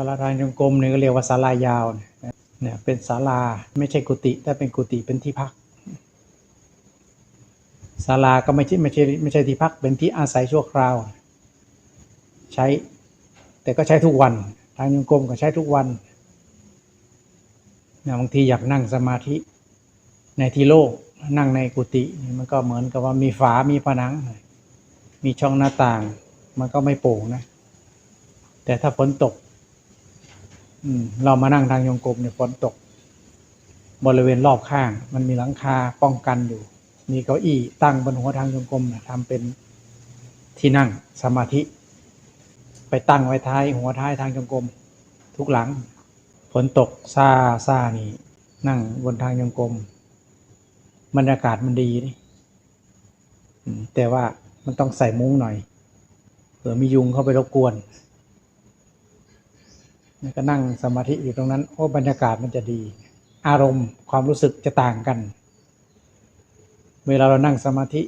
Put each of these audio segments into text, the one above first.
าลาทางจงกรมเนี่ยก็เรียกว่าศาลายาวเนี่ยเป็นศาลาไม่ใช่กุฏิแต่เป็นกุฏิเป็นที่พักศาลาก็ไม่ใช่ไม่ใช่ไม่ใช่ที่พักเป็นที่อาศัยชั่วคราว ใช้แต่ก็ใช้ทุกวัน ทางจงกรมก็ใช้ทุกวันเนี่ยบางทีอยากนั่งสมาธิในที่โล่งนั่งในกุฏิมันก็เหมือนกับว่ามีฝา มีผนัง มีช่องหน้าต่าง มันก็ไม่โปร่งนะ แต่ถ้าฝนตก เรามานั่งทางโยงกรมเนี่ยฝนตก บริเวณรอบข้าง มันมีหลังคาป้องกันอยู่ มีเก้าอี้ตั้งบนหัวทางโยงกรมนะทำเป็นที่นั่งสมาธิ ไปตั้งไว้ท้ายหัวท้ายทางโยงกรมทุกหลังฝนตกซาซานี่ นั่งบนทางโยงกรมบรรยากาศมันดีนี่แต่ว่ามันต้องใส่มุ้งหน่อยเผื่อมียุงเข้าไปรบกวน ก็นั่งสมาธิอยู่ตรงนั้น โอ้บรรยากาศมันจะดี อารมณ์ความรู้สึกจะต่างกัน เวลาเรานั่งสมาธิ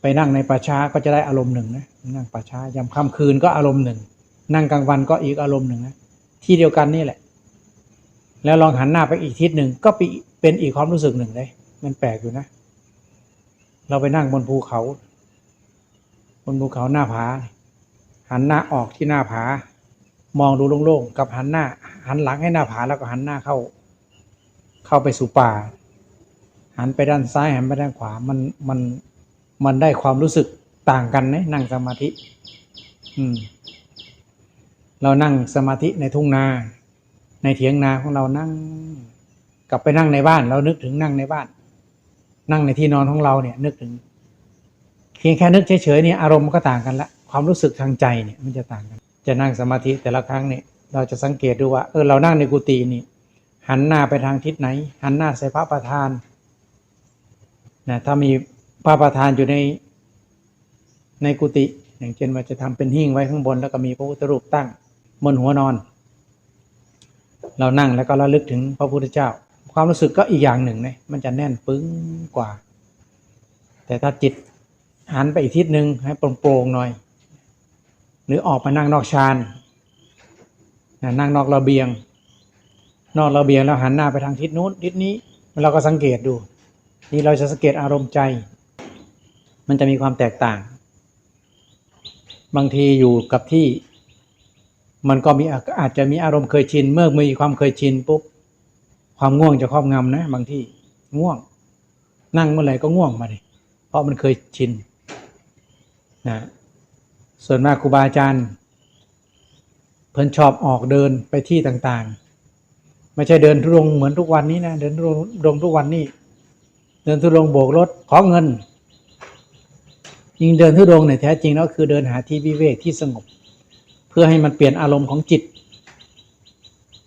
ไปนั่งในป่าช้าก็จะได้อารมณ์หนึ่งนะนั่งป่าช้ายามค่ำคืนก็อารมณ์หนึ่ง นั่งกลางวันก็อีกอารมณ์หนึ่งนะที่เดียวกันนี่แหละ แล้วลองหันหน้าไปอีกทิศหนึ่งก็เป็นอีกความรู้สึกหนึ่งเลยมันแปลกอยู่นะ เราไปนั่งบนภูเขา บนภูเขาหน้าผาหันหน้าออกที่หน้าผา มองดูโล่งๆกับหันหน้า หันหลังให้หน้าผาแล้วก็หันหน้าเข้า เข้าไปสู่ป่า หันไปด้านซ้ายหันไปด้านขวา มันมันมันได้ความรู้สึกต่างกันนะนั่งสมาธิ อืม เรานั่งสมาธิในทุ่งนา ในเถียงนาของเรานั่ง กลับไปนั่งในบ้าน เรานึกถึงนั่งในบ้าน นั่งในที่นอนของเราเนี่ย นึกถึงเพียงแค่นึกเฉยๆเนี่ยอารมณ์มันก็ต่างกันละความรู้สึกทางใจเนี่ยมันจะต่างกัน จะนั่งสมาธิแต่ละครั้งเนี่ยเราจะสังเกตดูว่าเออเรานั่งในกุฏินี่ หันหน้าไปทางทิศไหน หันหน้าใส่พระประธานนะถ้ามีพระประธานอยู่ในในกุฏิอย่างเช่นว่าจะทำเป็นหิ้งไว้ข้างบน แล้วก็มีพระพุทธรูปตั้งบนหัวนอน เรานั่งแล้วก็ระลึกถึงพระพุทธเจ้า ความรู้สึกก็อีกอย่างหนึ่งนะมันจะแน่นปึ้งกว่า แต่ถ้าจิตหันไปอีกทิศหนึ่งให้โปร่งๆหน่อย รือออกมานั่งนอกชานนะนั่งนอกระเบียง นอกระเบียงแล้วหันหน้าไปทางทิศนู้นทิศนี้เราก็สังเกตดูนี่เราจะสังเกตอารมณ์ใจ มันจะมีความแตกต่าง บางทีอยู่กับที่ มันก็มีอาจจะมีอารมณ์เคยชิน เมื่อมีความเคยชินปุ๊บความง่วงจะครอบงำนะ บางที่ง่วง นั่งเมื่อไหร่ก็ง่วงมาเลยเพราะมันเคยชินนะ ส่วนมากครูบาอาจารย์เพิ่นชอบออกเดินไปที่ต่างๆ ไม่ใช่เดินทุรงเหมือนทุกวันนี้นะเดินทุรงทุกวันนี้ เดินทุรงโบกรถขอเงินยิงเดินทุรงเนี่ยแท้จริงแล้วคือเดินหาที่วิเวกที่สงบ เพื่อให้มันเปลี่ยนอารมณ์ของจิต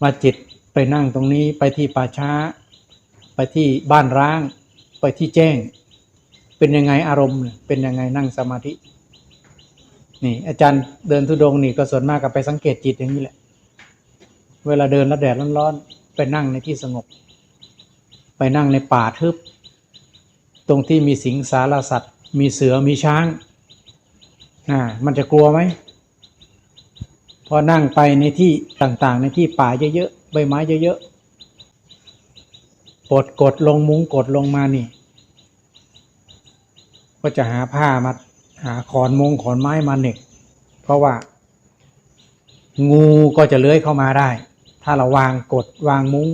ว่าจิตไปนั่งตรงนี้ไปที่ป่าช้า ไปที่บ้านร้าง ไปที่แจ้ง เป็นยังไงอารมณ์เป็นยังไงนั่งสมาธิ นี่อาจารย์เดินทุดงนี่ก็ส่วนมากก็ไปสังเกตจิตอย่างนี้แหละ เวลาเดินแล้วแดดร้อนๆไปนั่งในที่สงบ ไปนั่งในป่าทึบ ตรงที่มีสิงสารสัตว์ มีเสือมีช้างอ่ามันจะกลัวไหมพอนั่งไปในที่ต่างๆ ในที่ป่าเยอะๆใบไม้เยอะๆปลดกดลงมุ้งกดลงมานี่ ก็จะหาผ้ามา ขอนมงขอนไม้มาเหน็กเพราะว่า งูก็จะเลื้อยเข้ามาได้ ถ้าเราวางกดวางมุ้ง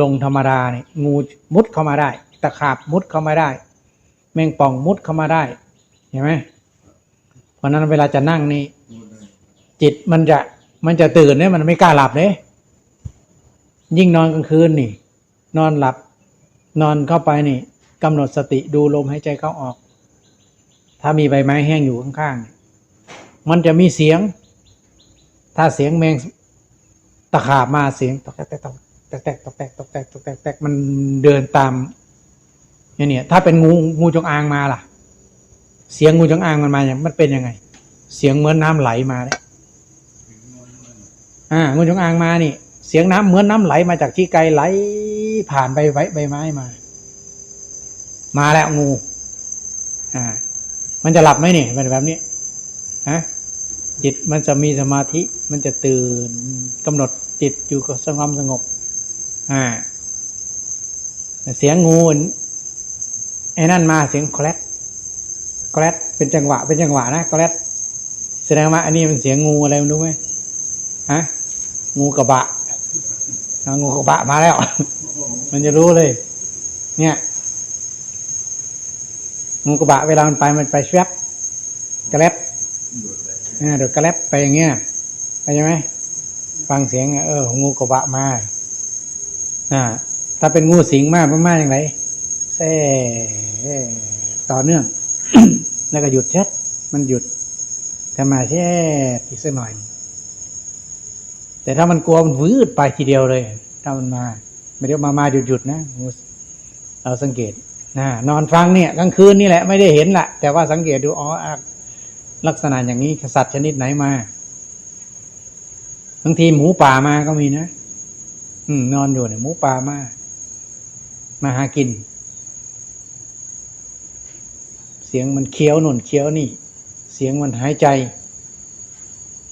ลงธรรมดาเนี่ยงูมุดเข้ามาได้ ตะขาบมุดเข้ามาได้ แมงป่องมุดเข้ามาได้เห็นไหมเพราะนั้นเวลาจะนั่งนี่จิตมันจะมันจะตื่นเนี่ยมันไม่กล้าหลับเนี่ยยิ่งนอนกลางคืนนี่ นอนหลับ นอนเข้าไปนี่กำหนดสติดูลมหายใจเข้าออก ถ้ามีใบไม้แห้งอยู่ข้างๆมันจะมีเสียง ถ้าเสียงแมงตะขาบมาเสียงตอกแตกตอกแตกตอกแตกตอกแตกตอกแตกแตกมันเดินตามเนี่ยเนี่ยถ้าเป็นงูงูจงอางมาล่ะ เสียงงูจงอางมันมาอย่างมันเป็นยังไง เสียงเหมือนน้ำไหลมาเลยอ่างูจงอางมานี่ เสียงน้ำเหมือนน้ำไหลมาจากที่ไกลไหลผ่านใบไว้ใบไม้มา มาแล้วงู อ่า มันจะหลับไหมนี่เป็นแบบนี้ฮะจิตมันจะมีสมาธิ มันจะตื่นกำหนดจิตอยู่กับสงบสงบ อ่า เสียงงูไอ้นั่นมาเสียงแคลดแคลดเป็นจังหวะ เป็นจังหวะนะแคลดแสดงว่าอันนี้มันเสียงงูอะไรมันรู้ไหมฮะงูกระบะงูกระบะมาแล้ว มันจะรู้เลย เนี่ย งูกระบะเวลามันไปมันไปแวบกระแลบเนี่ยเดี๋ยวกระแลบไปอย่างเงี้ยเข้าใจไหมฟังเสียงเอองูกระบะมาอ่าถ้าเป็นงูสิงมากมันมาอย่างไรแซ่ต่อเนื่อง แล้วก็หยุดเช็ดมันหยุดถ้ามาแช่อีกสักหน่อย แต่ถ้ามันกลัวมันวืดไปทีเดียวเลย ถ้ามันมา ไม่ได้มามาหยุดหยุดนะงูเราสังเกต นะนอนฟังเนี่ยกลางคืนนี่แหละไม่ได้เห็นแหละแต่ว่าสังเกตดูอ๋อลักษณะอย่างนี้สัตว์ชนิดไหนมาบางทีหมูป่ามาก็มีนะอืม นอนอยู่เนี่ยหมูป่ามามาหากิน เสียงมันเคี้ยวหนุนเคี้ยวนี่ เสียงมันหายใจ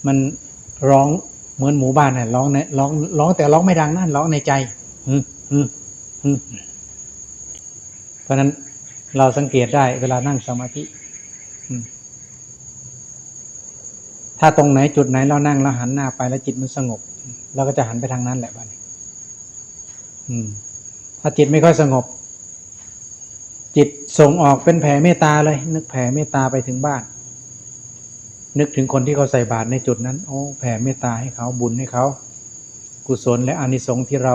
มันร้องเหมือนหมูบ้านน่ะร้องในร้องร้องแต่ร้องไม่ดังนั่นร้องในใจอืมอืมอืม ราะนั้นเราสังเกตได้เวลานั่งสมาธิถ้าตรงไหนจุดไหนเรานั่งแล้วหันหน้าไปแล้วจิตมันสงบเราก็จะหันไปทางนั้นแหละบ้านถ้าจิตไม่ค่อยสงบ จิตส่งออกเป็นแผ่เมตตาเลย นึกแผ่เมตตาไปถึงบ้าน นึกถึงคนที่เขาใส่บาตรในจุดนั้น โอ้ แผ่เมตตาให้เขาบุญให้เขา กุศลและอานิสงส์ที่เรา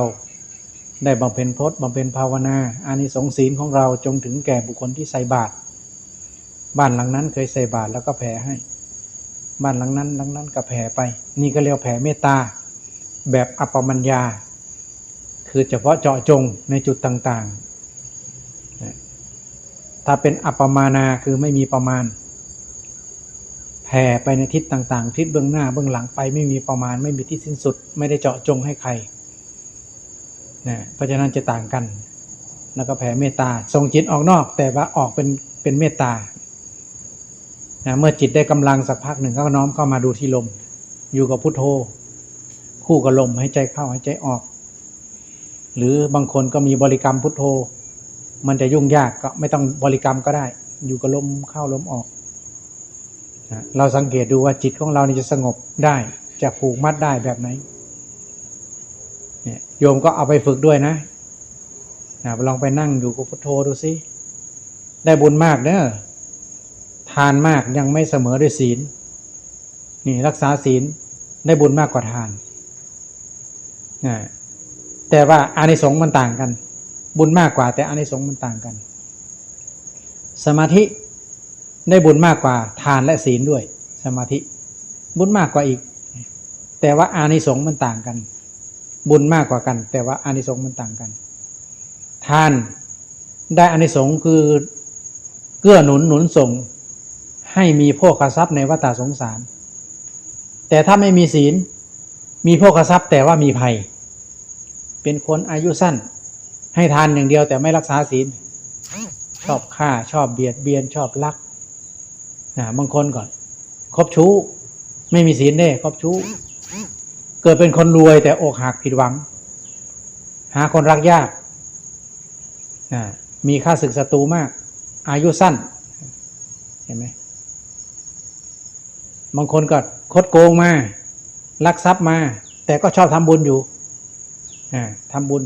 ได้บำเพ็ญพจน์บำเพ็ญภาวนาอานิสงส์ศีลของเราจงถึงแก่บุคคลที่ใส่บาตรบ้านหลังนั้นเคยใส่บาตรแล้วก็แผ่ให้ บ้านหลังนั้นหลังนั้นก็แผ่ไป นี่ก็เรียกแผ่เมตตา แบบอปปมัญญา คือเฉพาะเจาะจงในจุดต่างๆ ถ้าเป็นอปปมานาคือไม่มีประมาณ แผ่ไปในทิศต่างๆ ทิศเบื้องหน้าเบื้องหลังไปไม่มีประมาณ ไม่มีที่สิ้นสุด ไม่ได้เจาะจงให้ใคร นะเพราะฉะนั้นจะต่างกัน แล้วก็แผ่เมตตาส่งจิตออกนอก แต่ว่าออกเป็นเป็นเมตตานะเมื่อจิตได้กำลังสักพักหนึ่งก็น้อมเข้ามาดูที่ลม อยู่กับพุทโธ คู่กับลมให้ใจเข้าให้ใจออก หรือบางคนก็มีบริกรรมพุทโธ มันจะยุ่งยากก็ไม่ต้องบริกรรมก็ได้ อยู่กับลมเข้าลมออกนะเราสังเกตดูว่าจิตของเรานี่จะสงบได้จะผูกมัดได้แบบไหน เนี่ยโยมก็เอาไปฝึกด้วยนะนะลองไปนั่งอยู่กับพุทโธดูสิได้บุญมากเนอะทานมากยังไม่เสมอด้วยศีล นี่รักษาศีลได้บุญมากกว่าทานนะแต่ว่าอานิสงส์มันต่างกัน บุญมากกว่า แต่อานิสงส์มันต่างกัน สมาธิได้บุญมากกว่าทานและศีลด้วย สมาธิบุญมากกว่าอีก แต่ว่าอานิสงส์มันต่างกัน บุญมากกว่ากัน แต่ว่าอานิสงส์มันต่างกัน ทานได้อานิสงส์คือเกื้อหนุนหนุนส่ง ให้มีโภคทรัพย์ในวัฏสงสาร แต่ถ้าไม่มีศีล มีโภคทรัพย์แต่ว่ามีภัย เป็นคนอายุสั้น ให้ทานอย่างเดียวแต่ไม่รักษาศีล ชอบฆ่าชอบเบียดเบียนชอบลักนะบางคนก่อน คบชู้ ไม่มีศีลเน่คบชู้ เกิดเป็นคนรวยแต่อกหักผิดหวัง หาคนรักยากมีค่าศึกศัตรูมาก อายุสั้น เห็นไหมบางคนก็คดโกงมา ลักทรัพย์มา แต่ก็ชอบทำบุญอยู่ทำบุญ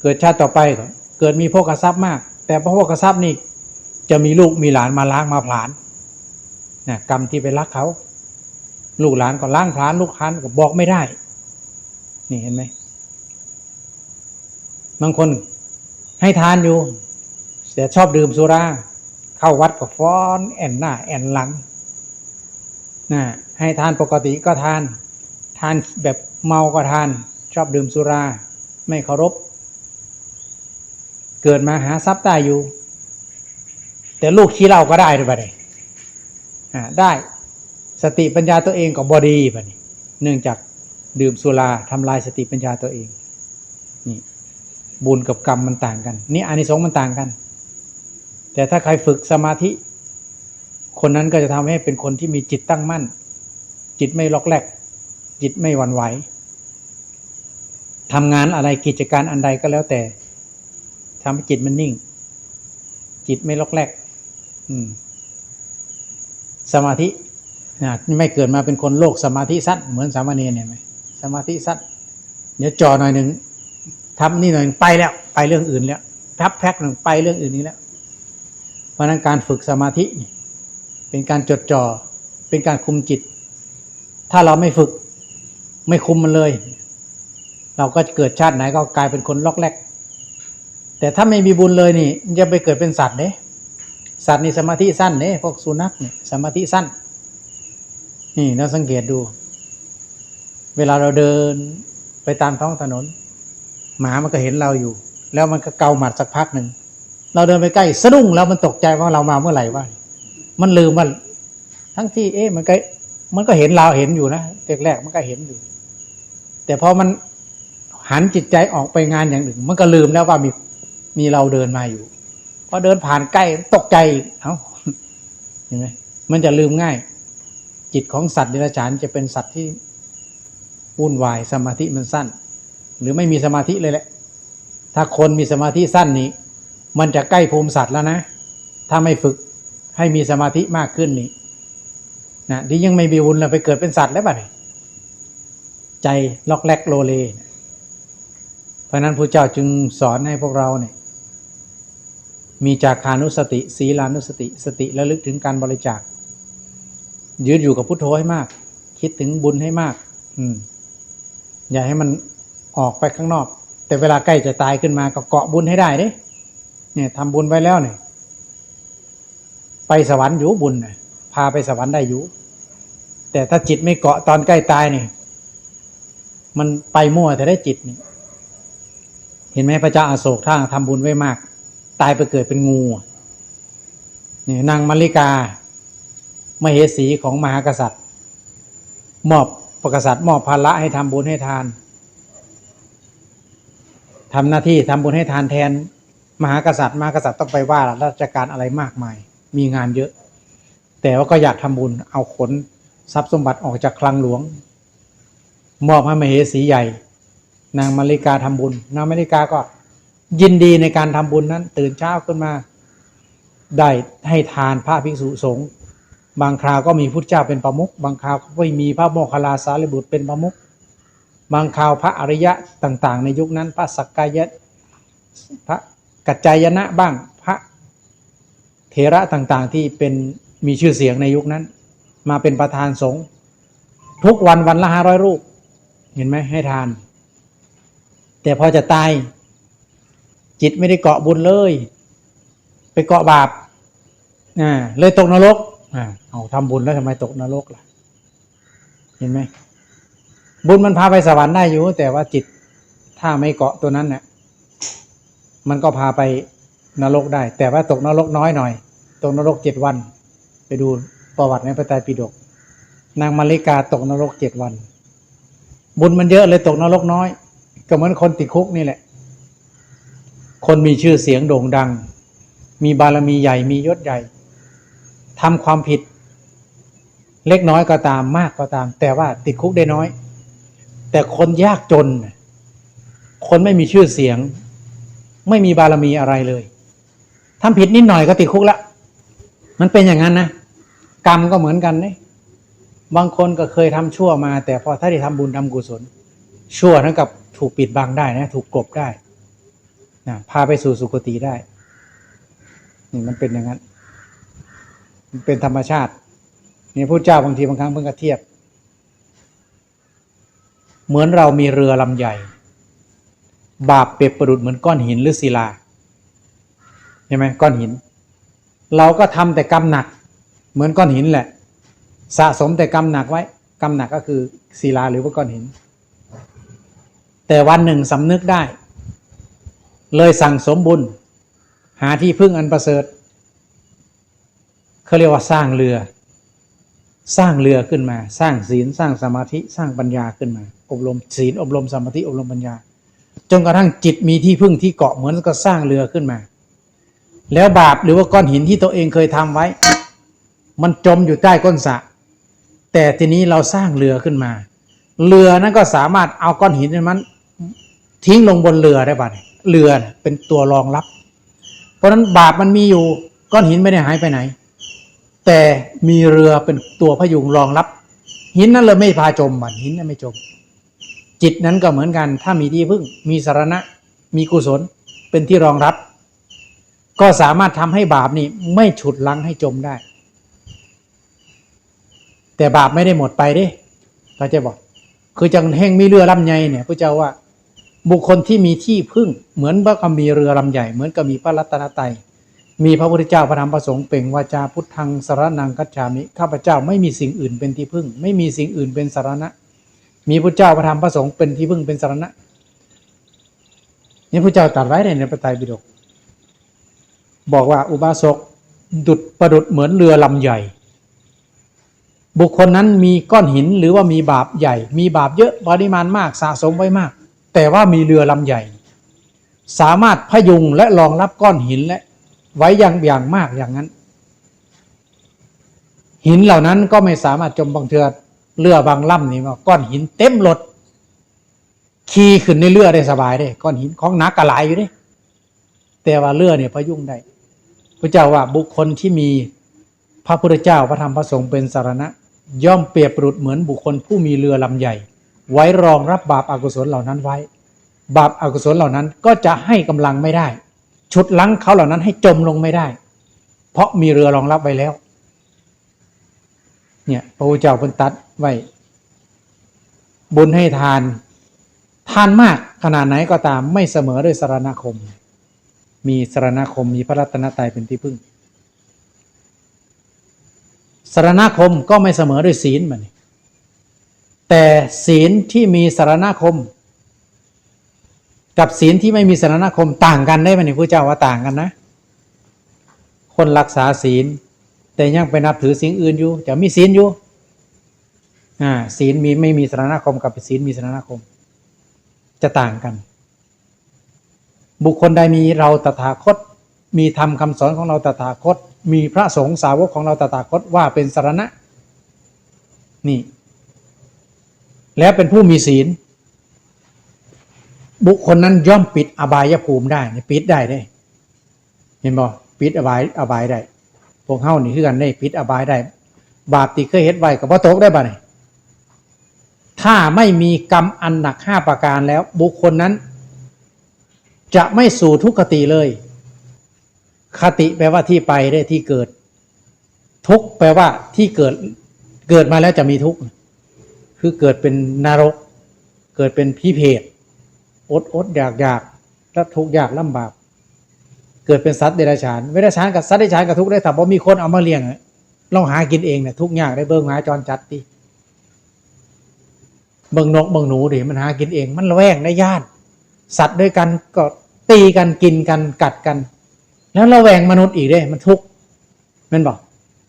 เกิดชาติต่อไปเกิดมีโภคทรัพย์มาก แต่พอโภคทรัพย์นี่จะมีลูกมีหลานมาล้างมาผลาญนะกรรมที่ไปรักเขา ลูกหลานก็ล้างผลาญลูกหลานก็บอกไม่ได้ นี่เห็นไหมบางคนให้ทานอยู่แต่ชอบดื่มสุรา เข้าวัดก็ฟ้อนแอนหน้า แอนหลังนะให้ทานปกติก็ทาน ทานแบบเมาก็ทาน ชอบดื่มสุรา ไม่เคารพ เกิดมาหาทรัพย์ได้อยู่ แต่ลูกขี้เหล้าก็ได้ด้วยปะเนี่ยได้ สติปัญญาตัวเองก็บอดีปะนี่เนื่องจากดื่มสุราทำลายสติปัญญาตัวเองนี่บุญกับกรรมมันต่างกัน นี่อานิสงส์มันต่างกัน แต่ถ้าใครฝึกสมาธิ คนนั้นก็จะทำให้เป็นคนที่มีจิตตั้งมั่น จิตไม่ล็อกแรกจิตไม่หวั่นไหวทำงานอะไรกิจการอันใดก็แล้วแต่ทำให้จิตมันนิ่ง จิตไม่ล็อกแรกอืม สมาธิ นะไม่เกิดมาเป็นคนโลกสมาธิสั้นเหมือนสามเณรเนี่ยไหมสมาธิสั้นเดี๋ยวจอหน่อยหนึ่งทำนี่หน่อยหนึ่งไปแล้วไปเรื่องอื่นแล้วทับแพ็กหนึ่งไปเรื่องอื่นนี้แล้วเพราะนั้นการฝึกสมาธิเป็นการจดจ่อเป็นการคุมจิต ถ้าเราไม่ฝึกไม่คุมมันเลย เราก็เกิดชาติไหนก็กลายเป็นคนล็อกแรก แต่ถ้าไม่มีบุญเลยนี่จะไปเกิดเป็นสัตว์เด้สัตว์นี่สมาธิสั้นเนี่ยพวกสุนัขเนี่ยสมาธิสั้น นี่เราสังเกตดู เวลาเราเดินไปตามท้องถนน หมามันก็เห็นเราอยู่ แล้วมันก็เกาหมัดสักพักหนึ่งเราเดินไปใกล้สะดุ้งแล้วมันตกใจว่าเรามาเมื่อไหร่ว่ามันลืมมันทั้งที่ เอ๊ะมันก็มันก็เห็นเราเห็นอยู่นะแรกๆมันก็เห็นอยู่ แต่พอมันหันจิตใจออกไปงานอย่างอื่นมันก็ลืมแล้วว่ามีมีเราเดินมาอยู่พอเดินผ่านใกล้ตกใจอีกเอ้าเห็นไหมมันจะลืมง่าย จิตของสัตว์เดรัจฉานจะเป็นสัตว์ที่วุ่นวายสมาธิมันสั้น หรือไม่มีสมาธิเลยแหละ ถ้าคนมีสมาธิสั้นนี้ มันจะใกล้ภูมิสัตว์แล้วนะ ถ้าไม่ฝึกให้มีสมาธิมากขึ้นนี่นะที่ยังไม่มีบุญเราไปเกิดเป็นสัตว์แล้วป่ะเนี่ยใจล็อกแรกโลเล เพราะนั้นพระเจ้าจึงสอนให้พวกเราเนี่ยมีจาคานุสติ ศีลานุสติ สติและลึกถึงการบริจาค ยืดอยู่กับพุทโธให้มาก คิดถึงบุญให้มาก อืม อย่าให้มันออกไปข้างนอก แต่เวลาใกล้จะตายขึ้นมาก็เกาะบุญให้ได้เด้เนี่ยทำบุญไว้แล้วเนี่ยไปสวรรค์อยู่บุญเนี่ยพาไปสวรรค์ได้อยู่ แต่ถ้าจิตไม่เกาะตอนใกล้ตายเนี่ยมันไปมั่วแต่ได้จิตนี่เห็นไหมพระเจ้าอาโศกท่าทำบุญไว้มาก ตายไปเกิดเป็นงูนี่นางมาริกา มเหสีของมหากษัตริย์ มอบประกษัตริย์มอบภาระให้ทำบุญให้ทานทำหน้าที่ทำบุญให้ทานแทน มหากษัตริย์มหากษัตริย์ต้องไปว่าราชการอะไรมากมาย มีงานเยอะ แต่ว่าก็อยากทำบุญเอาขนทรัพย์สมบัติออกจากคลังหลวง มอบให้มเหสีใหญ่ นางมาริกาทำบุญ นางมาริกาก็ยินดีในการทำบุญนั้น ตื่นเช้าขึ้นมา ได้ให้ทานพระภิกษุสงฆ์ บางคราวก็มีพุทธเจ้าเป็นประมุขบางคราวก็ไม่มีพระโมคคัลลาสารีบุตรเป็นประมุขบางคราวพระอริยะต่างๆ ในยุคนั้น พระสักกายะพระกัจจายนะบ้างพระเถระต่างๆที่เป็นมีชื่อเสียงในยุคนั้น มาเป็นประธานสงฆ์ทุกวันวันละห้าร้อยรูป เห็นไหมให้ทาน แต่พอจะตาย จิตไม่ได้เกาะบุญเลย ไปเกาะบาปอ่าเลยตกนรก อ่าเอาทำบุญแล้วทำไมตกนรกล่ะ เห็นไหมบุญมันพาไปสวรรค์ได้อยู่ แต่ว่าจิตถ้าไม่เกาะตัวนั้นเนี่ยมันก็พาไปนรกได้ แต่ว่าตกนรกน้อยหน่อย ตกนรกเจ็ดวัน ไปดูประวัติในพระไตรปิฎกนางมาริกาตกนรกเจ็ดวัน บุญมันเยอะเลยตกนรกน้อย ก็เหมือนคนติดคุกนี่แหละ คนมีชื่อเสียงโด่งดัง มีบารมีใหญ่มียศใหญ่ ทำความผิด เล็กน้อยก็ตามมากก็ตาม แต่ว่าติดคุกได้น้อย แต่คนยากจน คนไม่มีชื่อเสียง ไม่มีบารมีอะไรเลยทำผิดนิดหน่อยก็ติดคุกละ มันเป็นอย่างนั้นนะกรรมก็เหมือนกันเนี่ยบางคนก็เคยทำชั่วมา แต่พอถ้าได้ทำบุญทำกุศล ชั่วนั้นกับถูกปิดบังได้นะ ถูกกลบได้นะพาไปสู่สุคติได้ นี่มันเป็นอย่างนั้น มันเป็นธรรมชาตินี่พระเจ้าบางทีบางครั้งเพิ่งกระเทียบ เหมือนเรามีเรือลำใหญ่ บาปเปรียบประดุดเหมือนก้อนหินหรือศิลาใช่ไหมก้อนหิน เราก็ทำแต่กรรมหนัก เหมือนก้อนหินแหละ สะสมแต่กรรมหนักไว้ กรรมหนักก็คือศิลาหรือว่าก้อนหิน แต่วันหนึ่งสำนึกได้ เลยสั่งสมบุญ หาที่พึ่งอันประเสริฐ เขาเรียกว่าสร้างเรือ สร้างเรือขึ้นมา สร้างศีลสร้างสมาธิสร้างปัญญาขึ้นมา อบรมศีลอบรมสมาธิอบรมปัญญา จนกระทั่งจิตมีที่พึ่งที่เกาะเหมือนก็สร้างเรือขึ้นมา แล้วบาปหรือว่าก้อนหินที่ตัวเองเคยทำไว้ มันจมอยู่ใต้ก้นสระแต่ทีนี้เราสร้างเรือขึ้นมา เรือนั้นก็สามารถเอาก้อนหินนั้นทิ้งลงบนเรือได้ป่ะเนี่ยเรือเป็นตัวรองรับ เพราะฉะนั้นบาปมันมีอยู่ก้อนหินไม่ได้หายไปไหน แต่มีเรือเป็นตัวพยุงรองรับ หินนั้นเลยไม่พาจมมันหินนั้นไม่จม จิตนั้นก็เหมือนกัน ถ้ามีที่พึ่ง มีสารณะ มีกุศลเป็นที่รองรับ ก็สามารถทำให้บาปนี่ไม่ฉุดลังให้จมได้ แต่บาปไม่ได้หมดไปด้เราจะบอก คือจังแห่งมีเรือลำใหญ่เนี่ยพระเจ้าว่า บุคคลที่มีที่พึ่ง เหมือนว่าก็มีเรือลำใหญ่ เหมือนกับมีพระรัตนตรัย มีพระพุทธเจ้าพระธรรมพระสงฆ์เป่งวาจาพุทธังสารนังกัจฉามิข้าพเจ้าไม่มีสิ่งอื่นเป็นที่พึ่ง ไม่มีสิ่งอื่นเป็นสารณะ มีพระเจ้าพระธรรมพระสงฆ์เป็นที่พึ่งเป็นสารณะนี่พระเจ้าตรัสไว้ในพระไตรปิฎกบอกว่าอุบาสกดุดประดุดเหมือนเรือลำใหญ่ บุคคลนั้นมีก้อนหินหรือว่ามีบาปใหญ่ มีบาปเยอะปริมาณมากสะสมไว้มาก แต่ว่ามีเรือลำใหญ่ สามารถพยุงและรองรับก้อนหินและ ไว้อย่างอย่างมากอย่างนั้น หินเหล่านั้นก็ไม่สามารถจมบางเทือเรือบางลำนี่ว่าก้อนหินเต็มรถขี่ขึ้นในเรือได้สบายได้ก้อนหินของหนักกระหลายอยู่เด้แต่ว่าเรือเนี่ยพยุงได้พระเจ้าว่าบุคคลที่มีพระพุทธเจ้าพระธรรมพระสงฆ์เป็นสารณะ ย่อมเปรียบปรุดเหมือนบุคคลผู้มีเรือลำใหญ่ ไว้รองรับบาปอากุศลเหล่านั้นไว้ บาปอากุศลเหล่านั้นก็จะให้กำลังไม่ได้ ชุดลังเขาเหล่านั้นให้จมลงไม่ได้ เพราะมีเรือรองรับไว้แล้ว เนี่ยพระพุทธเจ้าเพิ่นตัดไว้ บุญให้ทาน ทานมากขนาดไหนก็ตามไม่เสมอด้วยสารณคม มีสารณคมมีพระรัตนตรัยเป็นที่พึ่งสารณคมก็ไม่เสมอด้วยศีลมันแต่ศีลที่มีสารณคม กับศีลที่ไม่มีสารณคมต่างกันได้ไหมนี่พระเจ้าว่าต่างกันนะ คนรักษาศีล แต่ยังไปนับถือสิ่งอื่นอยู่ จะมีศีลอยู่อ่าศีลมีไม่มีสารณคมกับศีลมีสารณคม จะต่างกัน บุคคลใดมีเราตถาคต มีธรรมคำสอนของเราตถาคต มีพระสงฆ์สาวกของเราตถาคตว่าเป็นสารณะ นี่ แล้วเป็นผู้มีศีล บุคคลนั้นย่อมปิดอบายภูมิได้นี่ปิดได้ได้เห็นบ่ปิดอบายอบายได้พวกเฮานี่คือกันได้ปิดอบายได้ บาปที่เคยเฮ็ดไว้กับพ่ตกได้บ่เนี่ยถ้าไม่มีกรรมอันหนักห้าประการแล้ว บุคคลนั้น จะไม่สู่ทุกขติเลย คติแปลว่าที่ไปได้ที่เกิด ทุกแปลว่าที่เกิดเกิดมาแล้วจะมีทุกคือเกิดเป็นนรก เกิดเป็นพิเพศ อดอดอยากอยากและทุกข์ยากลำบากเกิดเป็นสัตว์เดรัจฉานเวรัจฉานกับสัตว์เดรัจฉานกับทุกข์ได้แต่พอมีคนเอามาเลี้ยงอะลองหากินเองเนี่ยทุกข์ยากได้เบิ่งหมาจรจัดดิเบิ่งนกเบิ่งหนูดิมันหากินเอง มันระแวงได้ญาติสัตว์ด้วยกันก็ตีกันกินกันกัดกัน แล้วระแวงมนุษย์อีกเด้มันทุกข์แมันบอก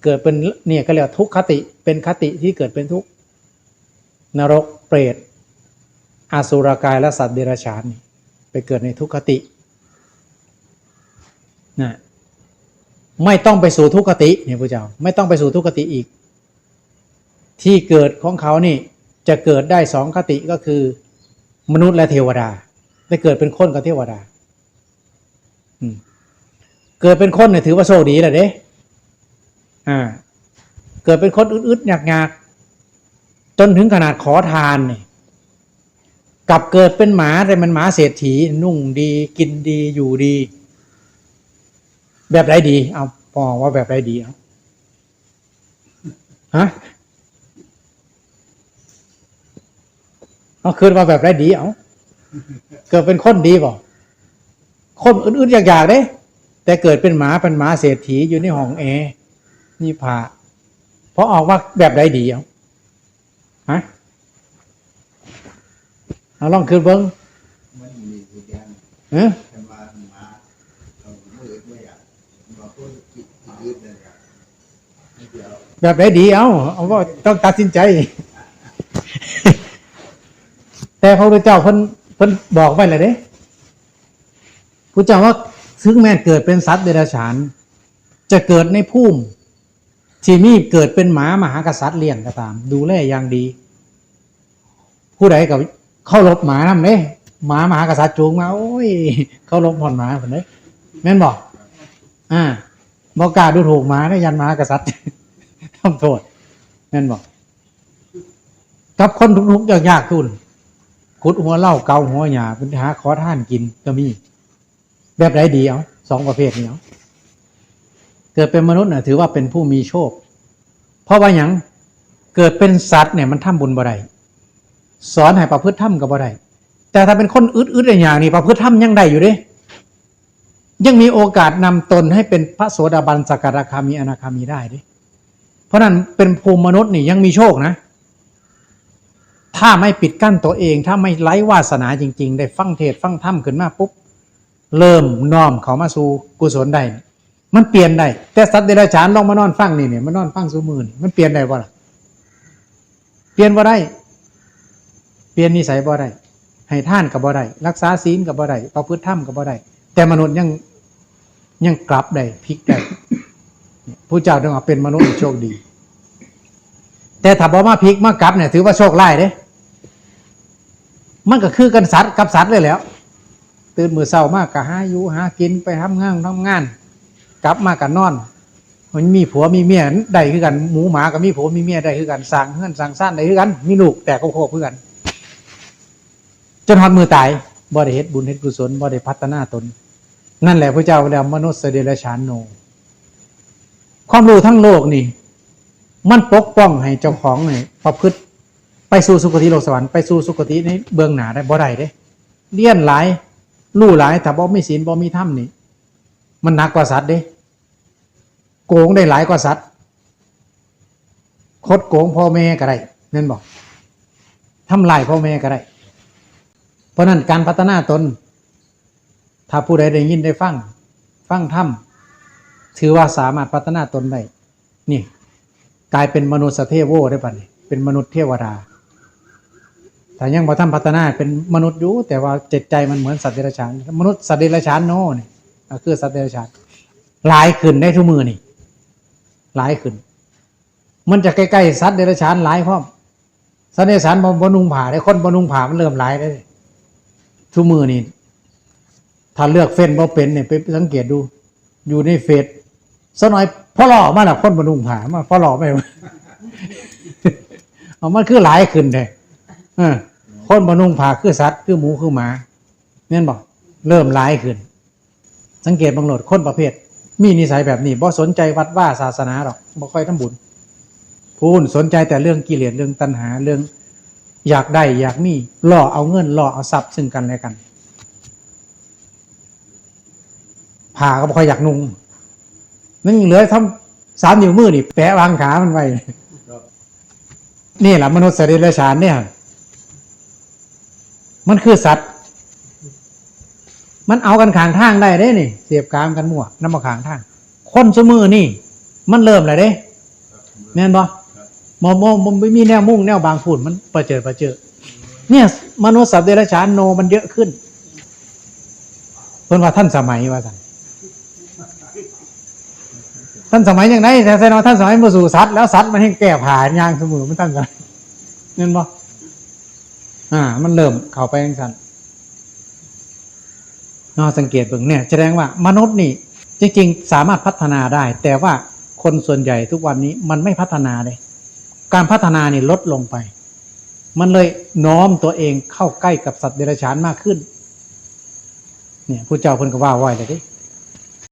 เกิดเป็นเนี่ยก็เรียกว่าทุกขติเป็นคติที่เกิดเป็นทุกข์นรกเปรต อาสุรกายและสัตว์เดรัจฉานไปเกิดในทุกขตินะไม่ต้องไปสู่ทุกขติเนี่ยพระเจ้าไม่ต้องไปสู่ทุกขติอีก ที่เกิดของเขานี่จะเกิดได้สองคติก็คือ มนุษย์และเทวดาได้เกิดเป็นคนกับเทวดาเกิดเป็นคนเนี่ยถือว่าโชคดีแหละเด้อ่า เกิดเป็นคนอึดๆอยากๆจนถึงขนาดขอทานเนี่ย กลับเกิดเป็นหมาแต่มันหมาเศรษฐีนุ่งดีกินดีอยู่ดี แบบไรดี เอาปอว่าแบบไรดีเอาฮะเอาคืนมาแบบไรดีเอาเกิดเป็นคนดีบ่คนอื่นๆอยากๆเด้ แต่เกิดเป็นหมาเป็นหมาเศรษฐีอยู่ในห้องแอร์นี่ผ่าเพราะออกว่าแบบไรดีเอาฮะ เอาลองคืนเบิ้งมันมีทุกอย่างเอ้อแต่ว่ามาเราไม่อึดไม่อยากมาพูดจิตที่ยึดนั่นแหละไม่เดียวแบบไหนดีเอาเอาว่าต้องตัดสินใจ แต่พระพุทธเจ้าเพิ่นเพิ่นบอกไว้เลยเด้พระเจ้าว่าถึงแม้เกิดเป็นสัตว์เดรัจฉาน จะเกิดในภูมิที่มีเกิดเป็นหมามหากษัตริย์เลี้ยงก็ตาม ดูแลอย่างดี ผู้ใดกับ เข้ารบหมานำเด้หมามหากษัตริย์จูงมาโอ้ยเข้ารบผ่อนหมาเพิ่นเด้แม่นบอกอ่าบอกกาดูถูกหมาได้ยันมหากษัตริย์ทำโทษแม่นบอกกับคนทุกข์ๆยากๆคุณขุดหัวเล้าเกาหัวหยาเป็นหาขอท่านกินก็มี แบบไรดีเอาสองประเภทนี้เอาเกิดเป็นมนุษย์น่ะถือว่าเป็นผู้มีโชค เพราะว่าหยังเกิดเป็นสัตว์เนี่ยมันทำบุญบ่ได้ สอนให้ประพฤติธรรมก็บ่ได้แต่ถ้าเป็นคนอึดๆอย่างนี้ประพฤติธรรมยังได้อยู่เด้ยังมีโอกาสนำตนให้เป็นพระโสดาบันสกทาคามีอนาคามีได้ด้เพราะนั้นเป็นภูมิมนุษย์นี่ยังมีโชคนะ ถ้าไม่ปิดกั้นตัวเอง ถ้าไม่ไร้วาสนาจริง ๆ ได้ฟังเทศฟังธรรมขึ้นมาปุ๊บ เริ่มน้อมเขามาสู่กุศลได้ มันเปลี่ยนได้ แต่สัตว์เดรัจฉานลองมานอนฟังนี่เนี่ยมานอนฟังสูมือนี่มันเปลี่ยนได้บ่ล่ะ เปลี่ยนบ่ได้ ปลี่ยนนิสัยบ่ได้ให้ท่านกับบ่ได้รักษาศีลกับบ่ได้ประพฤติธรรมกับบ่ได้แต่มนุษย์ยังยังกลับได้พลิกได้ผู้เจ้าต้องเป็นมนุษย์โชคดี แต่ถ้าบ่มาพลิกมากลับเนี่ยถือว่าโชคร้เด้ มันก็คือกันสัตว์กับสัตว์เลยแล้ว ตื่นมือเศร้ามากก็หาอยู่หากินไปทำงานทำงาน กลับมากันนอนมันมีผัวมีเมียได้คือกันหมูหมาก็มีผัวมีเมียได้คือกันสั่งเฮือนสั่งซ่านได้คือกัน มีลูกแต่ก็โคบคือกัน จนหอดมือตายบ่ได้เฮ็ดบุญเฮ็ดกุศลบ่ได้พัฒนาตน นั่นแหละพระเจ้าเรียกมนุษย์เดรัจฉานโน ความรู้ทั้งโลกนี่ มันปกป้องให้เจ้าของนี่ประพฤติไปสู่สุคติโลกสวรรค์ไปสู่สุคติในเบื้องหน้าได้บ่ได้เด้เลี้ยนหลายลู่หลายแต่บ่มีศีลบ่มีธรรมนี่ มันหนักกว่าสัตว์เด้โกงได้หลายกว่าสัตว์คดโกงพ่อแม่ก็ได้นั่นบอกทำลายพ่อแม่ก็ได้ ราะนั้นการพัฒนาตน ถ้าผู้ใดได้ยินได้ฟัง ฟังธรรมถือว่าสามารถพัฒนาตนได้ นี่ กลายเป็นมนุษย์เทโวได้ป่ะนี่เป็นมนุษย์เทวดา แต่ยังพอทำพัฒนาเป็นมนุษย์อยู่แต่ว่าจิตใจมันเหมือนสัตว์เดรัจฉาน มนุษย์สัตว์เดรัจฉานโน่นี่คือสัตว์เดรัจฉานหลายขึ้นได้ทุกมือนี่หลายขึ้น มันจะใกล้ๆสัตว์เดรัจฉานหลายพร้อมสัตว์เดรัจฉานบนุงผ่าได้คนบนุงผ่ามันเริ่มหลายได้ ทุกมือนี่ถ้าเลือกเฟ้นบ่เป็นเนี่ยไปสังเกตดู อยู่ในเฟซสักหน่อยพ่อหล่อมาแล้วคนบนุงผ่ามาพ่อหล่อไม่เอามันคือหลายขึ้นเลยคนบนุผาคือสัตว์คือหมูคือหมาเนี่ยบอกเริ่มหลายขึ้น สังเกตบางโหลดคนประเภท มีนิสัยแบบนี้บ่สนใจวัดว่าศาสนาหรอกบ่ค่อยทำบุญพูนสนใจแต่เรื่องกิเลสเรื่องตัณหาเรื่อง อยากได้อยากมีล่อเอาเงินล่อเอาทรัพย์ซึ่งกันและกันผ่าก็บ่ค่อยอยากนุ่งนั่นเหลือทำสามนิ้วมือนี่แปะวางขามันไว้นี่แหละมนุษย์สรีระฉานเนี่ย มันคือสัตว์ มันเอากันขางทางได้เด้นี่ เสียบกางกันมั่วน้ำมาขางทาง คนสมือนี่ มันเริ่มเลยเด้แม่นบ่มอ มอมไม่มีแนวมุ่งแนวบางฝุ่นมันประเจิดประเจิดเนี่ยมนุษย์สัตว์เดรัจฉานโนมันเยอะขึ้นเพิ่นว่าท่านสมัยว่าสั่นท่านสมัยอย่างไรแต่แสดงว่าท่านสมัยมาสู่สัตว์แล้วสัตว์มันให้แก้ผ่านยางเสมอมันตั้งกันเงินบ่อ่า มันเริ่มเข้าไปยังสั่นนอสังเกตเบิ่งเนี่ยแสดงว่ามนุษย์นี่ จริง ๆ สามารถพัฒนาได้ แต่ว่าคนส่วนใหญ่ทุกวันนี้มันไม่พัฒนาเลย การพัฒนาเนี่ยลดลงไป มันเลยน้อมตัวเองเข้าใกล้กับสัตว์เดรัจฉานมากขึ้น เนี่ยผู้เจ้าเพิ่นก็ว่าไว้เลยดิ